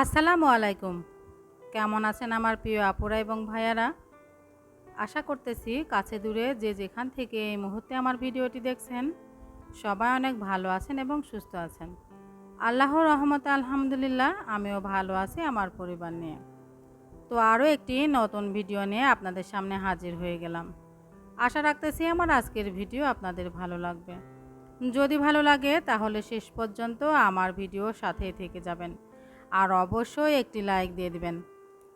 আসসালামু আলাইকুম। কেমন আছেন আমার প্রিয় আপুরা এবং ভাইয়ারা? আশা করতেছি কাছে দূরে যে যেখান থেকে এই মুহূর্তে আমার ভিডিওটি দেখছেন, সবাই অনেক ভালো আছেন এবং সুস্থ আছেন। আল্লাহর রহমতে আলহামদুলিল্লাহ, আমিও ভালো আছি আমার পরিবার নিয়ে। তো আরও একটি নতুন ভিডিও নিয়ে আপনাদের সামনে হাজির হয়ে গেলাম। আশা রাখতেছি আমার আজকের ভিডিও আপনাদের ভালো লাগবে। যদি ভালো লাগে তাহলে শেষ পর্যন্ত আমার ভিডিও সাথেই থেকে যাবেন। আর অবশ্যই একটি লাইক দিয়ে দিবেন।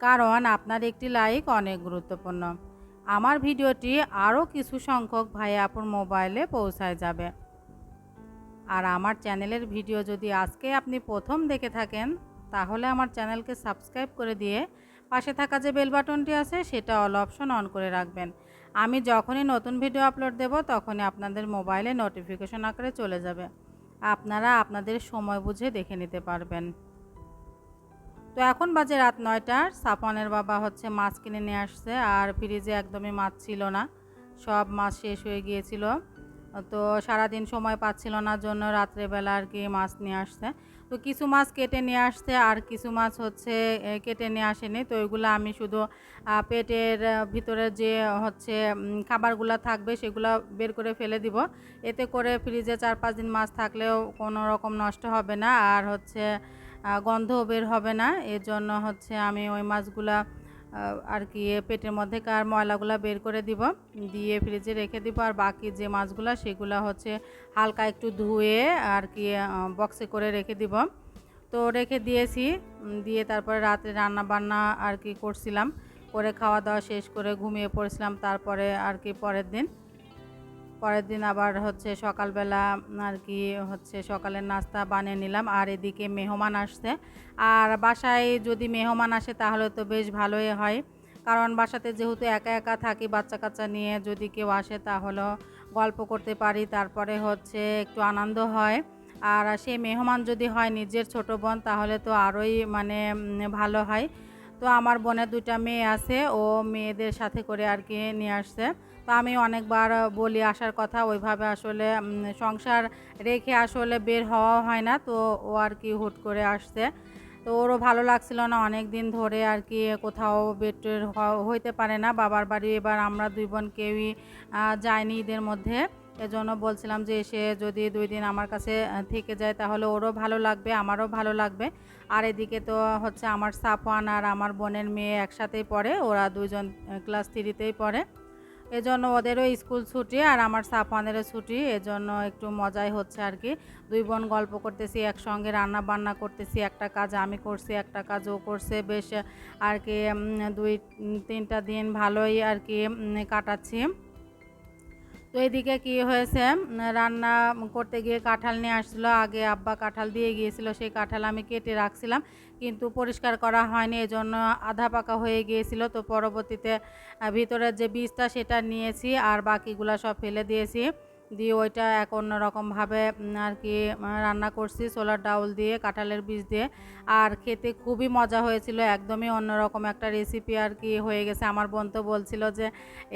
কারণ আপনার একটি লাইক অনেক গুরুত্বপূর্ণ। আমার ভিডিওটি আরও কিছু সংখ্যক ভাই আপুর মোবাইলে পৌঁছায় যাবে। আর আমার চ্যানেলের ভিডিও যদি আজকে আপনি প্রথম দেখে থাকেন, তাহলে আমার চ্যানেলকে সাবস্ক্রাইব করে দিয়ে পাশে থাকা যে বেল বাটনটি আছে, সেটা অল অপশন অন করে রাখবেন। আমি যখনই নতুন ভিডিও আপলোড দেব, তখনই আপনাদের মোবাইলে নোটিফিকেশন আকারে চলে যাবে। আপনারা আপনাদের সময় বুঝে দেখে নিতে পারবেন। তো এখন বাজে রাত নয়টার। সাফনের বাবা হচ্ছে মাছ কিনে নিয়ে আসছে আর ফ্রিজে একদমই মাছ ছিল না। সব মাছ শেষ হয়ে গিয়েছিল। তো সারাদিন সময় পাচ্ছিল না, জন্য রাত্রেবেলা আর কি মাছ নিয়ে আসছে। তো কিছু মাছ কেটে নিয়ে আসছে আর কিছু মাছ হচ্ছে কেটে নিয়ে আসেনি। তো ওইগুলো আমি শুধু পেটের ভিতরে যে হচ্ছে খাবারগুলো থাকবে সেগুলো বের করে ফেলে দিব। এতে করে ফ্রিজে চার পাঁচ দিন মাছ থাকলেও কোনো রকম নষ্ট হবে না। আর হচ্ছে গন্ধও বের হবে না। এর জন্য হচ্ছে আমি ওই মাছগুলা আর কি পেটের মধ্যে কার ময়লাগুলা বের করে দিব। দিয়ে ফ্রিজে রেখে দিব। আর বাকি যে মাছগুলা, সেগুলো হচ্ছে হালকা একটু ধুয়ে আর কি বক্সে করে রেখে দিব। তো রেখে দিয়েছি। দিয়ে তারপরে রাতে রান্না বান্না আর কি করছিলাম। করে খাওয়া দাওয়া শেষ করে ঘুমিয়ে পড়েছিলাম। তারপরে আর কি পরের দিন। পরের দিন আবার হচ্ছে সকালবেলা আর কি হচ্ছে সকালের নাস্তা বানিয়ে নিলাম, আর এদিকে মেহমান আসছে। আর বাসায় যদি মেহমান আসে তাহলে তো বেশ ভালোই হয়, কারণ বাসাতে যেহেতু একা একা থাকি বাচ্চা কাচ্চা নিয়ে যদি কেউ আসে তাহলে গল্প করতে পারি, তারপরে হচ্ছে একটু আনন্দ হয়। আর সেই মেহমান যদি হয় নিজের ছোট বোন, তাহলে তো আরোই মানে ভালো হয়। তো আমার বোনের দুইটা মেয়ে আছে, ও মেয়েদের সাথে করে আর কি নিয়ে আসছে। তো আমি অনেকবার বলি আসার কথা, ওইভাবে আসলে সংসার রেখে আসলে বের হওয়া হয় না, তো ও আর কি হুট করে আসছে। তো ওরও ভালো লাগছিল না অনেক দিন ধরে আর কি কোথাও হ- হইতে পারে না, বাবার বাড়ি এবার আমরা দুই বোন কেউই যাইনি ঈদের মধ্যে। এজন্য বলছিলাম যে এসে যদি দুই দিন আমার কাছে থেকে যায়, তাহলে ওরও ভালো লাগবে, আমারও ভালো লাগবে। আর এদিকে তো হচ্ছে আমার সাফওয়ান আর আমার বোনের মেয়ে একসাথেই পড়ে, ওরা দুজন ক্লাস থ্রিতেই পড়ে। এজন্য ওদেরও স্কুল ছুটি আর আমার সাফওয়ানেরও ছুটি। এজন্য একটু মজাই হচ্ছে আর কি। দুই বোন গল্প করতেছি, একসঙ্গে রান্না বান্না করতেছি, একটা কাজ আমি করছি, একটা কাজ ও করছে। বেশ আর কি দুই, তিনটা দিন ভালোই আর কি কাটাচ্ছি। তো এদিকে কি হয়েছে? রান্না করতে গিয়ে কাঁঠাল নিয়ে আসছিল। আগে আব্বা কাঁঠাল দিয়ে গিয়েছিল, সেই কাঁঠাল আমি কেটে রাখছিলাম। কিন্তু পরিষ্কার করা হয়নি, এজন্য আধা পাকা হয়ে গিয়েছিল। তো পরবর্তীতে ভিতরের যে বীজটা সেটা নিয়েছি আর বাকিগুলো সব ফেলে দিয়েছি। দিয়ে ওইটা এক অন্যরকমভাবে আর কি রান্না করছি সোলার ডাউল দিয়ে, কাঁঠালের বীজ দিয়ে। আর খেতে খুবই মজা হয়েছিল, একদমই অন্যরকম একটা রেসিপি আর কি হয়ে গেছে। আমার বোন তো বলছিল যে,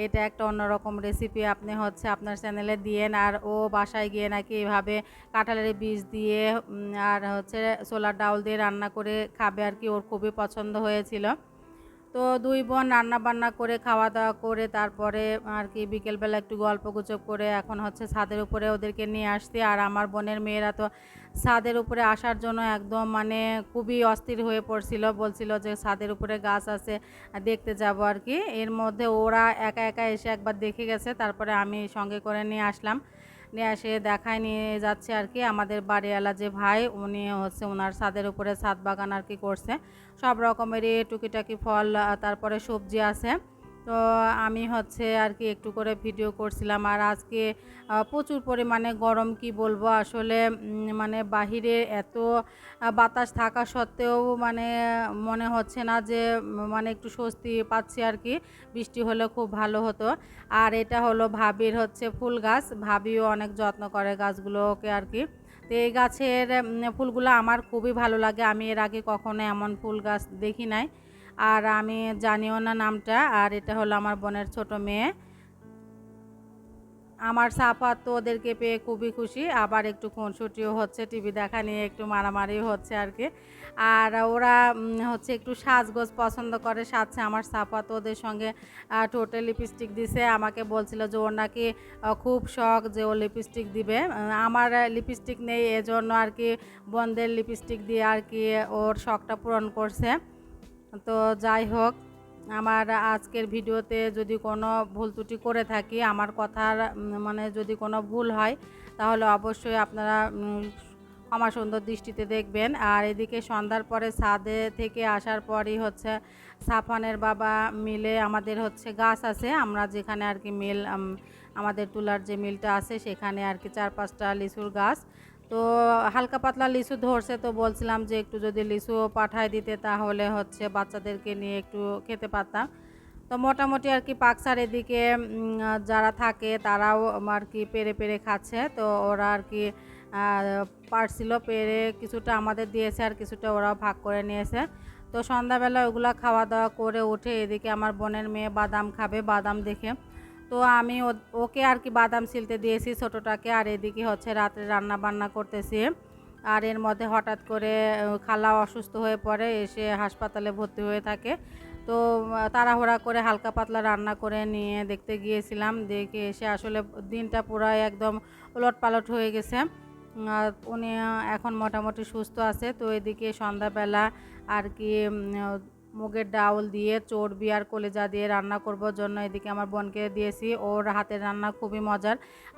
এটা একটা অন্যরকম রেসিপি আপনি হচ্ছে আপনার চ্যানেলে দিয়েন। আর ও বাসায় গিয়ে নাকি এভাবে কাঁঠালের বীজ দিয়ে আর হচ্ছে সোলার ডাউল দিয়ে রান্না করে খাবে আর কি, ওর খুবই পছন্দ হয়েছিল। তো দুই বোন রান্না বান্না করে খাওয়া দাওয়া করে, তারপরে আর কি বিকেলবেলা একটু গল্প গুজব করে, এখন হচ্ছে ছাদের উপরে ওদেরকে নিয়ে আসছি। আর আমার বোনের মেয়েরা তো ছাদের উপরে আসার জন্য একদম মানে খুবই অস্থির হয়ে পড়ছিল, বলছিল যে ছাদের উপরে গাছ আছে, দেখতে যাব আর কি। এর মধ্যে ওরা একা একা এসে একবার দেখে গেছে, তারপরে আমি সঙ্গে করে নিয়ে আসলাম। নিয়ে এসে দেখায় নিয়ে যাচ্ছে আর কি। আমাদের বাড়িওয়ালা যে ভাই, উনি হচ্ছে ওনার ছাদের উপরে ছাদ বাগান আর কি করছে। সব রকমেরই টুকিটাকি ফল তারপরে সবজি আছে। তো আমি হচ্ছে আর কি একটু করে ভিডিও করছিলাম। আর আজকে প্রচুর পরিমাণে গরম কি বলব? আসলে মানে বাহিরে এত বাতাস থাকা সত্ত্বেও মানে মনে হচ্ছে না যে মানে একটু স্বস্তি পাচ্ছি আর কি। বৃষ্টি হলে খুব ভালো হতো। আর এটা হলো ভাবির হচ্ছে ফুল গাছ। ভাবিও অনেক যত্ন করে গাছগুলোকে আর কি। তো এই গাছের ফুলগুলো আমার খুবই ভালো লাগে। আমি এর আগে কখনো এমন ফুল গাছ দেখি নাই। আর আমি জানিও না নামটা, আর এটা হলো আমার বোনের ছোট মেয়ে। আমার সাফাত তো ওদেরকে পেয়ে খুবই খুশি, আবার একটু খুনসুটিও হচ্ছে, টিভি দেখা নিয়ে একটু মারামারিও হচ্ছে আর কি। আর ওরা হচ্ছে একটু সাজগোজ পছন্দ করে, সাজছে। আমার সাফাত ওদের সঙ্গে টোটাল লিপস্টিক দিছে। আমাকে বলছিল যে ওর নাকি খুব শখ যে ও লিপস্টিক দিবে। আমার লিপস্টিক নেই, এজন্য আর কি বোনদের লিপস্টিক দিয়ে আর কি ওর শখটা পূরণ করছে। তো যাই হোক, আমার আজকের ভিডিওতে যদি কোনো ভুল ত্রুটি করে থাকি, আমার কথার মানে যদি কোনো ভুল হয়, তাহলে অবশ্যই আপনারা আমার সুন্দর দৃষ্টিতে দেখবেন। আর এদিকে সন্ধ্যার পরে ছাদে থেকে আসার পরই হচ্ছে সাফানের বাবা মিলে আমাদের হচ্ছে গাছ আছে। আমরা যেখানে আর কি মিল আমাদের তুলার যে মিলটা আছে, সেখানে আর কি চার পাঁচটা লিচুর গাছ। তো হালকা পাতলা লিচু ধরছে তো বলছিলাম যে একটু যদি লিচু পাঠায় দিতে তাহলে হচ্ছে বাচ্চাদেরকে নিয়ে একটু খেতে পারতাম। তো মোটামুটি আর কি পাকসার এদিকে যারা থাকে তারাও আর কি পেরে পেরে খাচ্ছে। তো ওরা আর কি পারছিল পেরে কিছুটা আমাদের দিয়েছে আর কিছুটা ওরাও ভাগ করে নিয়েছে। তো সন্ধ্যাবেলা ওগুলো খাওয়া দাওয়া করে উঠে এদিকে আমার বোনের মেয়ে বাদাম খাবে, বাদাম দেখে। তো আমি ওকে আর কি বাদাম ছিলতে দিয়েছি ছোটোটাকে, আর এদিকে হচ্ছে রাত্রে রান্না বান্না করতেছি। আর এর মধ্যে হঠাৎ করে খালা অসুস্থ হয়ে পড়ে, এসে হাসপাতালে ভর্তি হয়ে থাকে। তো তাড়াহুড়া করে হালকা পাতলা রান্না করে নিয়ে দেখতে গিয়েছিলাম। দেখে এসে আসলে দিনটা পুরো একদম উলট পালট হয়ে গেছে। উনি এখন মোটামুটি সুস্থ আছে। তো এদিকে সন্ধ্যাবেলা আর কি মুগের ডাউল দিয়ে চর্বি আর কলেজা দিয়ে রান্না করবার জন্য এদিকে আমার বোনকে দিয়েছি। ওর হাতের রান্না খুবই মজার।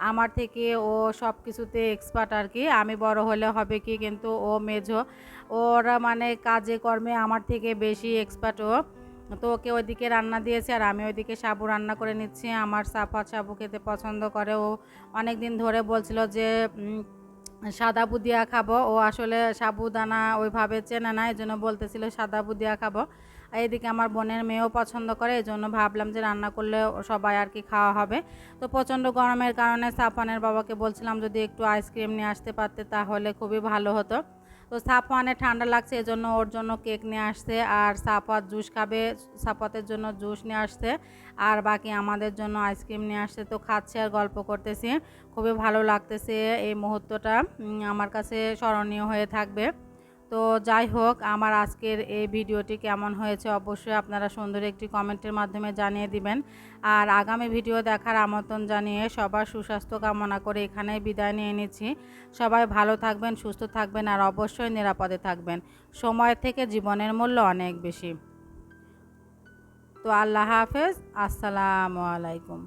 আমার থেকে ও সব কিছুতে এক্সপার্ট আর কি। আমি বড় হলে হবে কি কিন্তু ও মেঝো। ওরা মানে কাজে কর্মে আমার থেকে বেশি এক্সপার্ট ও। তো ওকে ওইদিকে রান্না দিয়েছে আর আমি ওইদিকে সাবু রান্না করে নিচ্ছি। আমার সাফা সাবু খেতে পছন্দ করে। ও অনেক দিন ধরে বলছিল যে সাদা বুদিয়া খাব। ও আসলে সাবুদানা ওইভাবে চেনে না এই জন্য বলতেছিল সাদা বুদিয়া খাব। এদিকে আমার বোনের মেয়েও পছন্দ করে এই জন্য ভাবলাম যে রান্না করলে সবাই আর কি খাওয়া হবে। তো প্রচণ্ড গরমের কারণে সাফানের বাবাকে বলছিলাম যদি একটু আইসক্রিম নিয়ে আসতে পারতে তাহলে খুবই ভালো হতো। তো সাফওয়ানের ঠান্ডা লাগছে, এজন্য ওর জন্য কেক নিয়ে আসছে আর সাফাত জুস খাবে সাফাতের জন্য জুস নিয়ে আসছে আর বাকি আমাদের জন্য আইসক্রিম নিয়ে আসছে। তো খাচ্ছে আর গল্প করতেছি, খুবই ভালো লাগতেছে এই মুহূর্তটা। আমার কাছে স্মরণীয় হয়ে থাকবে। তো যাই হোক, আমার আজকের এই ভিডিওটি কেমন হয়েছে অবশ্যই আপনারা সুন্দর একটি কমেন্টের মাধ্যমে জানিয়ে দিবেন। আর আগামী ভিডিও দেখার আমন্ত্রণ জানিয়ে সবার সুস্বাস্থ্য কামনা করে এখানেই বিদায় নিয়ে নিচ্ছি। সবাই ভালো থাকবেন, সুস্থ থাকবেন আর অবশ্যই নিরাপদে থাকবেন। সময় থেকে জীবনের মূল্য অনেক বেশি। তো আল্লাহ হাফেজ, আসসালামু আলাইকুম।